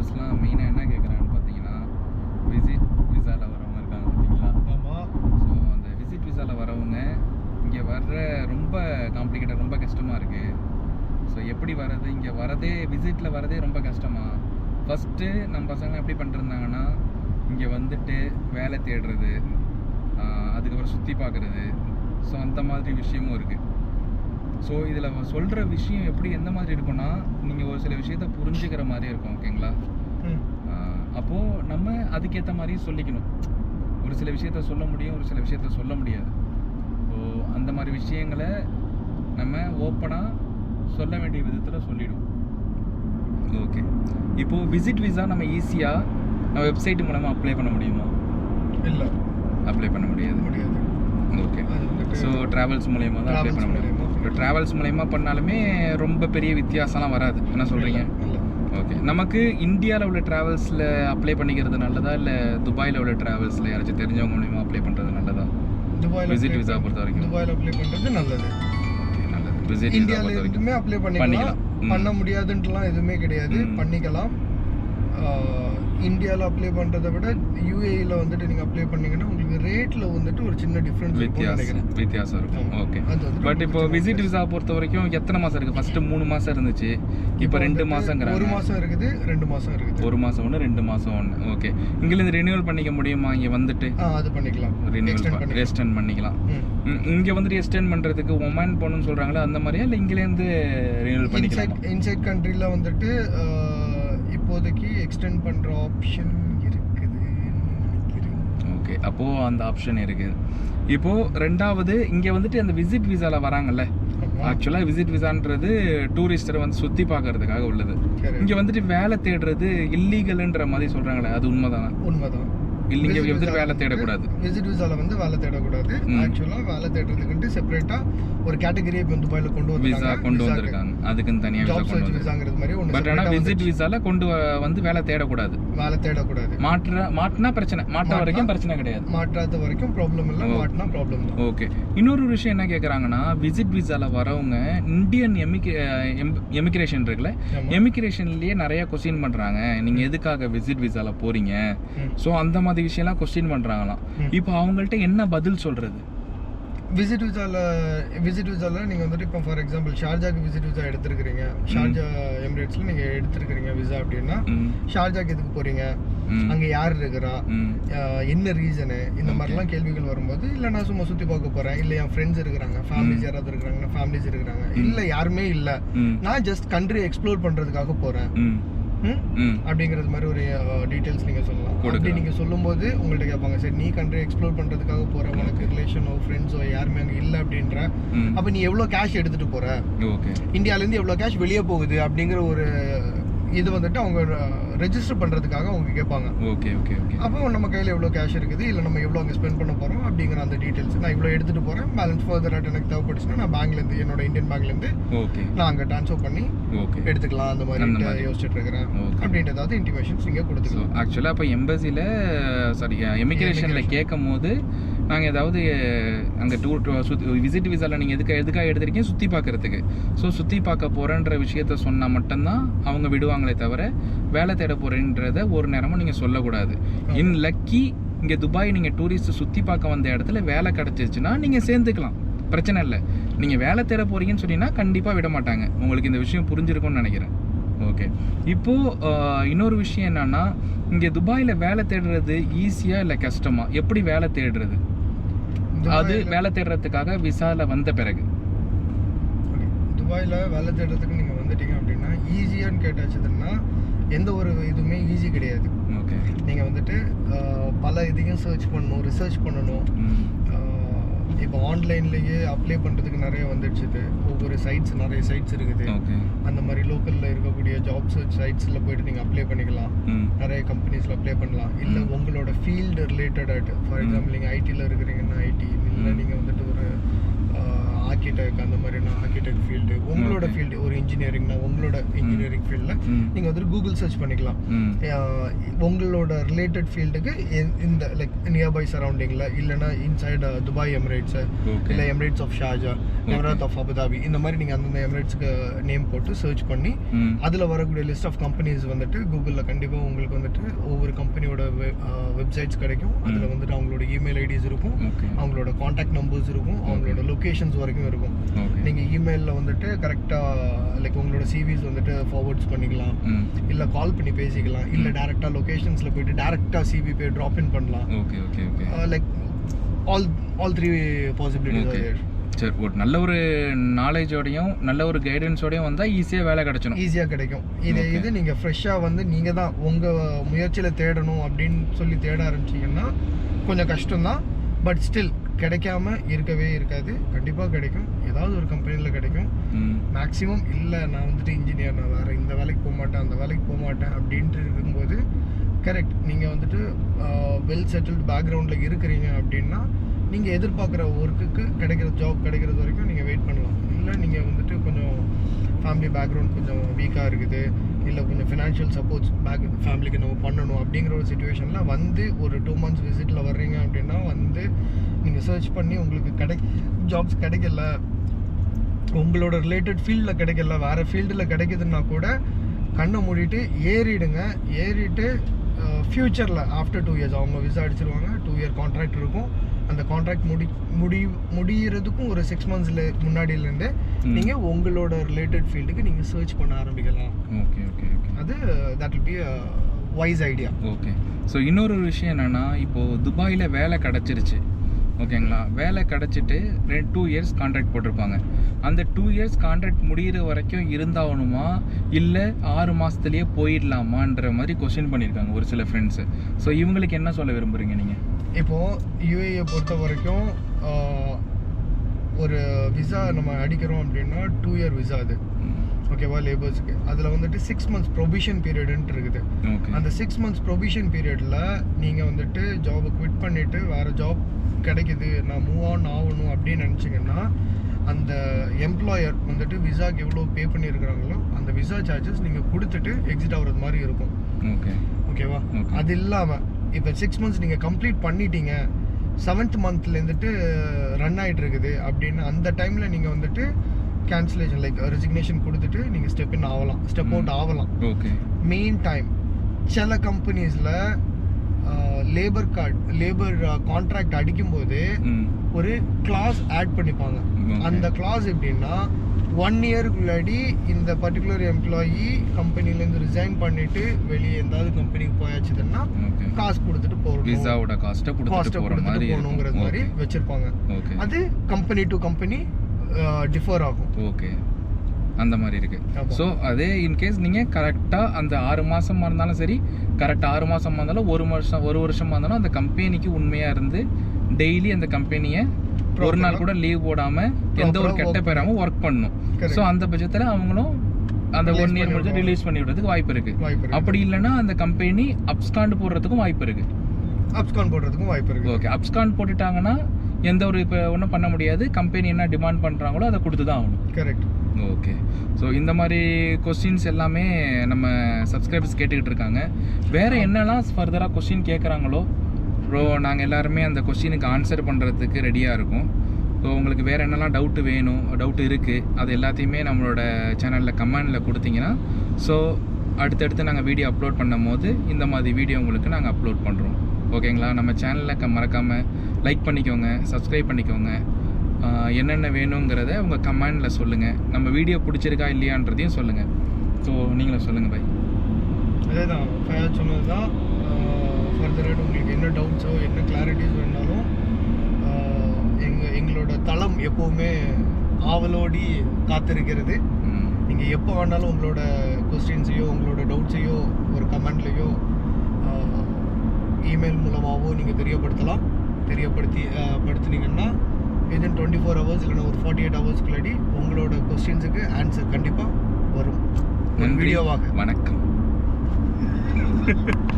யூடியூபர்ஸ்லாம் மெயினாக என்ன கேட்குறாங்கன்னு பார்த்தீங்கன்னா விசிட் விசாவில் வரவங்க இருக்காங்க பார்த்தீங்களா ஆமா. ஸோ அந்த விசிட் விசாவில் வரவங்க இங்கே வர்ற ரொம்ப காம்ப்ளிகேட்டட் ரொம்ப கஷ்டமாக இருக்குது ஸோ எப்படி வர்றது? இங்கே வரதே விசிட்டில் வரதே ரொம்ப கஷ்டமா? ஃபஸ்ட்டு நம்ம பசங்க எப்படி பண்ணிருந்தாங்கன்னா இங்கே வந்துட்டு வேலை தேடுறது அதுக்கப்புறம் சுற்றி பார்க்குறது ஸோ அந்த மாதிரி விஷயமும் இருக்குது ஸோ இதில் சொல்கிற விஷயம் எப்படி எந்த மாதிரி இருக்கும்னா நீங்கள் ஒரு சில விஷயத்த புரிஞ்சுக்கிற மாதிரி இருக்கும் ஓகேங்களா ம். ஆஹ் அப்போ நம்ம அதுக்கேற்ற மாதிரி சொல்லிக்கணும். ஒரு சில விஷயத்த சொல்ல முடியும் ஒரு சில விஷயத்த சொல்ல முடியாது. ஸோ அந்த மாதிரி விஷயங்களை நம்ம ஓப்பனாக சொல்ல வேண்டிய விதத்தில் சொல்லிடுவோம். ஓகே இப்போது விசிட் விசா நம்ம ஈஸியாக நம்ம வெப்சைட் மூலமாக அப்ளை பண்ண முடியுமா? இல்ல. அப்ளை பண்ண முடியாது. முடியாது. ஓகே ஸோ ட்ராவல்ஸ் மூலயமா தான் அப்ளை பண்ண முடியும். இப்போ ட்ராவல்ஸ் மூலயமா பண்ணாலுமே ரொம்ப பெரிய வித்தியாசம்லாம் வராது. என்ன சொல்கிறீங்க ஓகே நமக்கு இந்தியாவில் உள்ள ட்ராவல்ஸில் அப்ளை பண்ணிக்கிறது நல்லதா? இல்லை துபாயில் உள்ள ட்ராவல்ஸில் யாராச்சும் தெரிஞ்சவங்க மூலியமா அப்ளை பண்ணுறது நல்லதா? துபாயில visa பண்ண- பொறுத்த வரைக்கும். துபாயில அப்ளை பண்றது நல்லது. நல்லது. விசிட் விசா வரைக்கும். எதுவுமே அப்ளை பண்ணிக்கலாம். பண்ண முடியாதுன்ட்டுலாம் எதுவுமே கிடையாது. பண்ணிக்கலாம். இந்தியாவில் அப்ளை பண்ணுறதை விட யூஏஇல வந்துட்டு நீங்கள் அப்ளை பண்ணீங்கன்னா உங்களுக்கு ரேட்டில் வந்துட்டு ஒரு சின்ன டிஃப்ரென்ஸ் இருக்கும்னு வித்தியாசம் வித்தியாசம் இருக்கும். ஓகே பட் இப்போ விசிட் விசா பொறுத்த வரைக்கும் எத்தனை மாதம் இருக்குது ஃபஸ்ட்டு மூணு மாதம் இருந்துச்சு. இப்போ ரெண்டு மாதங்கிறாங்க ஒரு மாதம் இருக்குது ரெண்டு மாதம் இருக்குது. ஒரு மாதம் ஒன்று ரெண்டு மாதம் ஒன்று ஓகே இங்கிருந்து ரினியூவல் பண்ணிக்க முடியுமா? இங்கே வந்துட்டு? அது பண்ணிக்கலாம். ரினியூவல் எக்ஸ்டெண்ட் பண்ணிக்கலாம். இங்கே வந்துட்டு எக்ஸ்டெண்ட் பண்ணுறதுக்கு ஒமான் போகணும்னு சொல்கிறாங்களா அந்த மாதிரியா? இல்லை இங்கேருந்து ரினியூவல் பண்ணிக்கலாமா? இன்சைட் கண்ட்ரியில் வந்துட்டு இப்போதைக்கு எக்ஸ்டெண்ட் பண்ணுற ஆப்ஷன் இருக்குதுன்னு நினைக்கிறேன். ஓகே அப்போது அந்த ஆப்ஷன் இருக்குது இப்போது ரெண்டாவது இங்கே வந்துட்டு அந்த விசிட் விசாவில் வராங்கல்ல. ஆக்சுவலாக விசிட் விசான்றது டூரிஸ்டரை வந்து சுற்றி பார்க்கறதுக்காக உள்ளது. இங்கே வந்துட்டு வேலை தேடுறது இல்லீகல்ன்ற மாதிரி சொல்கிறாங்களே அது உண்மைதானா? உண்மைதான். இல்லை இங்கே Visit வந்துட்டு visa வேலை தேடக்கூடாது? விசிட் விசால வந்து வேலை தேடக்கூடாது. ஆக்சுவலா வேலை தேடுறதுக்குன்ட்டு செப்பரேட்டா ஒரு கேட்டகரியை இப்போ துபாயில கொண்டு விசா வந்திருக்காங்க கொண்டு வந்திருக்காங்க. அதுக்குன்னு தனியாக விசா ஜாப் கொண்டு சர்ச் வந்து விசாங்கிறது மாதிரி ஒன்று பட் ஆனால் விசிட் விசால கொண்டு வந்து வேலை தேடக்கூடாது. வேலை தேடக்கூடாது. மாற்ற மாட்டினா பிரச்சனை. மாட்ட வரைக்கும் பிரச்சனை கிடையாது. மாற்றாத வரைக்கும் ப்ராப்ளம் இல்லை. மாட்டினா ப்ராப்ளம் ஓகே இன்னொரு விஷயம் என்ன கேட்குறாங்கன்னா விசிட் விசால வரவங்க இந்தியன் எமிக் எமிக்ரேஷன் இருக்குல்ல. எமிக்ரேஷன்லயே நிறைய கொஸ்டின் பண்றாங்க. நீங்க எதுக்காக விசிட் விசால போறீங்க. ஸோ அந்த மாதிரி விஷயம்லாம் கொஸ்டின் பண்றாங்களாம். ம். இப்போ அவங்கள்ட்ட என்ன பதில் சொல்றது? விசிட் விசால விசிட் விசால நீங்க வந்துட்டு இப்போ ஃபார் எக்ஸாம்பிள் ஷார்ஜாக்கு விசிட் விசா எடுத்திருக்கிறீங்க. ஷார்ஜா எமிரேட்ஸ்ல நீங்க எடுத்திருக்கிறீங்க விசா அப்படின்னா ஷார்ஜாக்கு எதுக்கு போறீங்க? ம், அங்க யார் இருக்கிறா? என்ன ரீசனு இந்த மாதிரிலாம் கேள்விகள் வரும்போது இல்லை நான் சும்மா சுற்றி பார்க்க போகிறேன் இல்லை என் ஃப்ரெண்ட்ஸ் இருக்கிறாங்க. ஃபேமிலிஸ் யாராவது இருக்கிறாங்கன்னா ஃபேமிலிஸ் இருக்கிறாங்க. இல்லை யாருமே இல்லை. நான் ஜஸ்ட் கண்ட்ரி எக்ஸ்ப்ளோர் பண்ணுறதுக்காக போகிறேன். அப்படிங்கிறது மாதிரி ஒரு டீட்டெயில்ஸ் நீங்கள் சொல்லலாம். அப்படி. நீங்கள் சொல்லும்போது உங்கள்கிட்ட கேட்பாங்க சரி நீ கண்ட்ரி எக்ஸ்ப்ளோர் பண்ணுறதுக்காக போகிற உனக்கு ரிலேஷனோ ஃப்ரெண்ட்ஸோ யாருமே அங்கே இல்லை அப்படின்ற. அப்போ நீ எவ்வளோ கேஷ் எடுத்துகிட்டு போகிற ஓகே. இந்தியாவிலேருந்து எவ்வளோ கேஷ் வெளியே போகுது அப்படிங்கிற ஒரு இது வந்துட்டு அவங்க ரெஜிஸ்டர் பண்ணுறதுக்காக அவங்க கேட்பாங்க. Okay okay okay. அப்போ நம்ம கையில் எவ்வளோ கேஷ் இருக்குது? இல்லை நம்ம எவ்வளோ அங்கே ஸ்பெண்ட் பண்ண போகிறோம் அப்படிங்கிற அந்த டீட்டெயில்ஸ் நான் இவ்வளோ எடுத்துகிட்டு போகிறேன் பேலன்ஸ் ஃபர்தராக எனக்கு தேவைப்பட்டுச்சுன்னா நான் பேங்க்லேருந்து என்னோட இந்தியன் பேங்க்லேருந்து ஓகே. நான் அங்கே ட்ரான்ஸ்ஃபர் பண்ணி ஓகே. எடுத்துக்கலாம். அந்த மாதிரி. யோசிச்சுட்டு இருக்கிறேன். அப்படின்ட்டு ஏதாவது இன்டிமேஷன்ஸ் நீங்கள் கொடுத்துக்கலாம். ஆக்சுவலாக இப்போ எம்பசியில் சாரி எமிக்ரேஷனில் கேட்கும் போது நாங்கள் ஏதாவது அங்கே டூர் விசிட் விசாவில் நீங்கள் எதுக்காக எதுக்காக எடுத்திருக்கீங்க? சுற்றி பார்க்குறதுக்கு. ஸோ சுற்றி பார்க்க போகிறேன்ற விஷயத்த சொன்னால் மட்டும்தான் அவங்க விடுவாங்களே தவிர வேலை தேட போகிறேன்றத ஒரு நேரமும் நீங்கள் சொல்லக்கூடாது. இன் லக்கி இங்கே துபாய் நீங்கள் டூரிஸ்ட் சுற்றி பார்க்க வந்த இடத்துல வேலை கிடச்சிருச்சுன்னா நீங்கள் சேர்ந்துக்கலாம். பிரச்சனை இல்லை. நீங்கள் வேலை தேட போகிறீங்கன்னு சொன்னீங்கன்னா கண்டிப்பாக விட மாட்டாங்க. உங்களுக்கு இந்த விஷயம் புரிஞ்சிருக்கும்னு நினைக்கிறேன். ஓகே இப்போது இன்னொரு விஷயம் என்னென்னா இங்கே துபாயில் வேலை தேடுறது ஈஸியாக இல்லை கஷ்டமா? எப்படி வேலை தேடுறது? அது வேலை தேடுறதுக்காக விசால வந்த பிறகு. துபாயில் வேலை தேடுறதுக்கு நீங்கள் வந்துட்டீங்க அப்படின்னா ஈஸியான்னு கேட்டாச்சுன்னா எந்த ஒரு இதுவுமே ஈஸி கிடையாது. ஓகே. நீங்கள் வந்துட்டு பல இதையும் சர்ச் பண்ணணும் ரிசர்ச் பண்ணணும். இப்போ ஆன்லைன்லேயே அப்ளை பண்ணுறதுக்கு நிறைய வந்துடுச்சு இது. ஒவ்வொரு சைட்ஸ் நிறைய சைட்ஸ் இருக்குது அந்த மாதிரி லோக்கலில் இருக்கக்கூடிய ஜாப் சர்ச் சைட்ஸில் போயிட்டு நீங்கள் அப்ளை பண்ணிக்கலாம் நிறைய கம்பெனிஸில் அப்ளை பண்ணலாம் இல்லை. உங்களோட ஃபீல்டு ரிலேட்டடாக ஃபார். எக்ஸாம்பிள் நீங்கள் ஐடியில் இருக்கிறீங்கன்னா ஐடி இல்லை. நீங்கள் வந்துட்டு ஒரு ஆர்கிடெக்ட் அந்த மாதிரினா ஆர்கிடெக்ட் ஃபீல்டு உங்களோட. ஃபீல்டு ஒரு இன்ஜினியரிங்னா உங்களோட இன்ஜினியரிங் ஃபீல்டில் நீங்கள் வந்துட்டு கூகுள் சர்ச் பண்ணிக்கலாம். உங்களோட ரிலேட்டட் ஃபீல்டுக்கு இந்த லைக் நியர்பை சரௌண்டிங்கில் இல்லைன்னா இன்சைட் துபாய் எமிரேட்ஸு இல்லை Emirates of Sharjah emirate of Abu Dhabi இந்த மாதிரி நீங்கள் அந்தந்த எமிரேட்ஸ்க்கு நேம் போட்டு சர்ச் பண்ணி அதில் வரக்கூடிய லிஸ்ட் ஆஃப் கம்பெனிஸ் வந்துட்டு கூகுளில் கண்டிப்பாக உங்களுக்கு வந்துட்டு ஒவ்வொரு கம்பெனியோட வெப்சைட்ஸ் கிடைக்கும். அதில் வந்துட்டு அவங்களோட இமெயில் ஐடிஸ் இருக்கும். அவங்களோட காண்டாக்ட் நம்பர்ஸ் இருக்கும். அவங்களோட லொக்கேஷன்ஸ் வரைக்கும் இருக்கும். ஓகே நீங்கள் இமெயிலில் வந்துட்டு கரெக்டாக லைக் உங்களோட சிவிஸ் வந்துட்டு ஃபார்வர்ட்ஸ் பண்ணிக்கலாம். இல்லை கால் பண்ணி பேசிக்கலாம். இல்லை டேரெக்டாக லொக்கேஷன்ஸில் போயிட்டு டேரெக்டாக சிவி போய் ட்ராப் இன் பண்ணலாம். Okay okay okay like all all three possibilities. சரி ஒரு நல்ல ஒரு நாலேஜோடையும் நல்ல ஒரு கைடன்ஸோடையும் வந்தால் ஈஸியாக வேலை கிடச்சிடும் ஈஸியாக கிடைக்கும். இது. இது நீங்கள் ஃப்ரெஷ்ஷாக வந்து நீங்கள் தான் உங்கள் முயற்சியில் தேடணும் அப்படின்னு சொல்லி தேட ஆரம்பிச்சீங்கன்னா கொஞ்சம் கஷ்டம்தான். பட் ஸ்டில் கிடைக்காம இருக்கவே இருக்காது. கண்டிப்பாக கிடைக்கும். ஏதாவது ஒரு கம்பெனியில் கிடைக்கும். மேக்ஸிமம் இல்லை நான் வந்துட்டு இன்ஜினியர் நான் வேறு இந்த வேலைக்கு போக மாட்டேன் அந்த வேலைக்கு போக மாட்டேன் அப்படின்ட்டு இருக்கும்போது கரெக்ட் நீங்கள் வந்துட்டு வெல் செட்டில்டு பேக்ரவுண்டில் இருக்கிறீங்க அப்படின்னா நீங்கள் எதிர்பார்க்குற ஒர்க்குக்கு கிடைக்கிற ஜாப் கிடைக்கிறது வரைக்கும் நீங்கள் வெயிட் பண்ணலாம். இல்லை நீங்கள் வந்துட்டு கொஞ்சம் ஃபேமிலி பேக்ரவுண்ட் கொஞ்சம் வீக்காக இருக்குது. இல்லை கொஞ்சம் ஃபினான்ஷியல் சப்போர்ட்ஸ் பேக் ஃபேமிலிக்கு நம்ம பண்ணணும் அப்படிங்கிற ஒரு சுச்சுவேஷனில் வந்து ஒரு டூ மந்த்ஸ் விசிட்டில் வர்றீங்க அப்படின்னா வந்து நீங்கள் சர்ச் பண்ணி உங்களுக்கு கிடை ஜாப்ஸ் கிடைக்கல உங்களோட ரிலேட்டட் ஃபீல்டில் கிடைக்கல வேறு ஃபீல்டில் கிடைக்குதுன்னா கூட கண்ணை மூடிட்டு ஏறிடுங்க. ஏறிட்டு ஃப்யூச்சரில் ஆஃப்டர் டூ இயர்ஸ் அவங்க விசா அடிச்சிருவாங்க. டூ இயர் கான்ட்ராக்ட் இருக்கும். அந்த கான்ட்ராக்ட் முடி முடி முடியறதுக்கும் ஒரு சிக்ஸ் மந்த்ஸில் முன்னாடியிலேருந்தே. நீங்கள் உங்களோட ரிலேட்டட் ஃபீல்டுக்கு நீங்கள் சர்ச் பண்ண ஆரம்பிக்கலாம். ஓகே ஓகே ஓகே அது that will be wise idea okay so இன்னொரு விஷயம் என்னென்னா இப்போது துபாயில் வேலை கிடச்சிருச்சு. ஓகேங்களா? வேலை கிடச்சிட்டு ரெண்டு டூ இயர்ஸ் கான்ட்ராக்ட் போட்டிருப்பாங்க. அந்த டூ இயர்ஸ் கான்ட்ராக்ட் முடிகிற வரைக்கும் இருந்தாகணுமா இல்லை ஆறு மாதத்துலேயே போயிடலாமான்ற மாதிரி கொஸ்டின் பண்ணியிருக்காங்க ஒரு சில ஃப்ரெண்ட்ஸு ஸோ இவங்களுக்கு என்ன சொல்ல விரும்புகிறீங்க நீங்கள் இப்போது யூஏயை பொறுத்த வரைக்கும் ஒரு விசா நம்ம அடிக்கிறோம் அப்படின்னா டூ இயர் விசா அது. ஓகேவா லேபர்ஸ்க்கு அதில் வந்துட்டு சிக்ஸ் மந்த்ஸ் ப்ரொபிஷன் பீரியடுன்ட்டு இருக்குது. அந்த சிக்ஸ் மந்த்ஸ் ப்ரொபிஷன் பீரியடில் நீங்கள் வந்துட்டு ஜாபை குவிட் பண்ணிவிட்டு வேறு ஜாப் கிடைக்குது நான் மூவ் ஆன் ஆகணும் அப்படின்னு நினச்சிங்கன்னா அந்த எம்ப்ளாயர் வந்துட்டு விசாக்கு எவ்வளோ பே பண்ணியிருக்கிறாங்களோ அந்த விசா சார்ஜஸ் நீங்கள் கொடுத்துட்டு எக்ஸிட் ஆகுறது மாதிரி இருக்கும். ஓகே ஓகேவா. அது இல்லாமல் இப்போ சிக்ஸ் மந்த்ஸ் நீங்கள் கம்ப்ளீட் பண்ணிட்டீங்க செவன்த் மந்த்லேருந்துட்டு ரன் ஆகிட்டு இருக்குது அப்படின்னு அந்த டைமில் நீங்கள் வந்துட்டு கேன்சலேஷன் லைக் ரெசிக்னேஷன் கொடுத்துட்டு நீங்கள் ஸ்டெப் இன் ஆகலாம். ஸ்டெப் அவுட் ஆகலாம். ஓகே மெயின் டைம் சில கம்பெனிஸில் லேபர் கார்டு லேபர் கான்ட்ராக்ட் அடிக்கும்போது ஒரு கிளாஸ் ஆட் பண்ணிப்பாங்க. அந்த கிளாஸ் எப்படின்னா ஒன் இயருக்குள்ளாடி இந்த பர்டிகுலர் எம்ப்ளாயி கம்பெனிலேருந்து ரிசைன் பண்ணிட்டு வெளியே எந்தாவது கம்பெனிக்கு போயாச்சுதுன்னா ஓகே காசு கொடுத்துட்டு போகணும். விசாவோட காஸ்ட்டை கொடுத்துட்டு போகிற மாதிரி போகணுங்கிறது மாதிரி வச்சிருப்பாங்க. அது கம்பெனி டு கம்பெனி டிஃபர் ஆகும். ஓகே அந்த மாதிரி இருக்கு. ஸோ அதே இன்கேஸ் நீங்கள் கரெக்டாக அந்த ஆறு மாசமா இருந்தாலும் சரி கரெக்டாக ஆறு மாசமா இருந்தாலும் ஒரு வருஷம் ஒரு வருஷமா இருந்தாலும் அந்த கம்பெனிக்கு உண்மையாக இருந்து டெய்லி அந்த கம்பெனியை ஒரு நாள் கூட லீவ் போடாமல் எந்த ஒரு கெட்ட பெறாமல் ஒர்க் பண்ணணும். ஸோ அந்த பட்சத்தில் அவங்களும் அந்த ஒன் இயர் முடிச்சு விடுவாங்க. ரிலீஸ் பண்ணி விடுறதுக்கு வாய்ப்பு இருக்கு. வாய்ப்பு இருக்கு. அப்படி இல்லைன்னா அந்த கம்பெனி அப்ஸ்காண்ட் போடுறதுக்கும் வாய்ப்பு இருக்கு. அப்ஸ்கான் போடுறதுக்கும் வாய்ப்பு இருக்கு. ஓகே அப்ஸ்காண்ட் போட்டுட்டாங்கன்னா எந்த ஒரு இப்போ ஒன்றும் பண்ண முடியாது. கம்பெனி என்ன டிமாண்ட் பண்ணுறாங்களோ அதை கொடுத்து தான் ஆகணும். கரெக்ட் ஓகே ஸோ இந்த மாதிரி கொஸ்டின்ஸ் எல்லாமே நம்ம சப்ஸ்கிரைபர்ஸ் கேட்டுக்கிட்டு இருக்காங்க. வேறு என்னெல்லாம் ஃபர்தராக கொஸ்டின் கேட்குறாங்களோ ப்ரோ நாங்கள் எல்லாருமே அந்த கொஸ்டினுக்கு ஆன்சர் பண்ணுறதுக்கு ரெடியாக இருக்கோம். ஸோ உங்களுக்கு வேறு என்னெல்லாம் டவுட்டு வேணும் டவுட் இருக்குது அது எல்லாத்தையுமே நம்மளோட சேனலில் கமெண்டில் கொடுத்தீங்கன்னா ஸோ அடுத்தடுத்து நாங்கள் வீடியோ அப்லோட் பண்ணும் போது இந்த மாதிரி வீடியோ உங்களுக்கு நாங்கள் அப்லோட் பண்ணுறோம் ஓகேங்களா? நம்ம சேனலில் மறக்காமல் லைக் பண்ணிக்கோங்க சப்ஸ்கிரைப் பண்ணிக்கோங்க. என்னென்ன வேணுங்கிறத உங்கள் கமெண்டில் சொல்லுங்கள் நம்ம வீடியோ பிடிச்சிருக்கா இல்லையான்றதையும் சொல்லுங்கள் ஸோ நீங்களும் சொல்லுங்கள் பை அதே தான் ஃபயர் சொன்னது தான் ஃபர்தராக உங்களுக்கு என்ன டவுட்ஸோ என்ன கிளாரிட்டிஸ் வேணாலும் எங்கள் எங்களோட தளம் எப்போவுமே ஆவலோடி காத்திருக்கிறது. நீங்கள் எப்போ வேணாலும் உங்களோட கொஸ்டின்ஸையோ உங்களோட டவுட்ஸையோ ஒரு கமெண்ட்லேயோ இமெயில் மூலமாகவோ நீங்கள் தெரியப்படுத்தலாம். தெரியப்படுத்தி படுத்துனீங்கன்னா வித்தின் டுவெண்ட்டி ஃபோர் ஹவர்ஸ் இல்லைன்னா ஒரு ஃபார்ட்டி எயிட் ஹவர்ஸ்க்குள்ளாடி உங்களோட கொஸ்டின்ஸுக்கு ஆன்சர் கண்டிப்பாக வரும். வீடியோவாக வணக்கம்.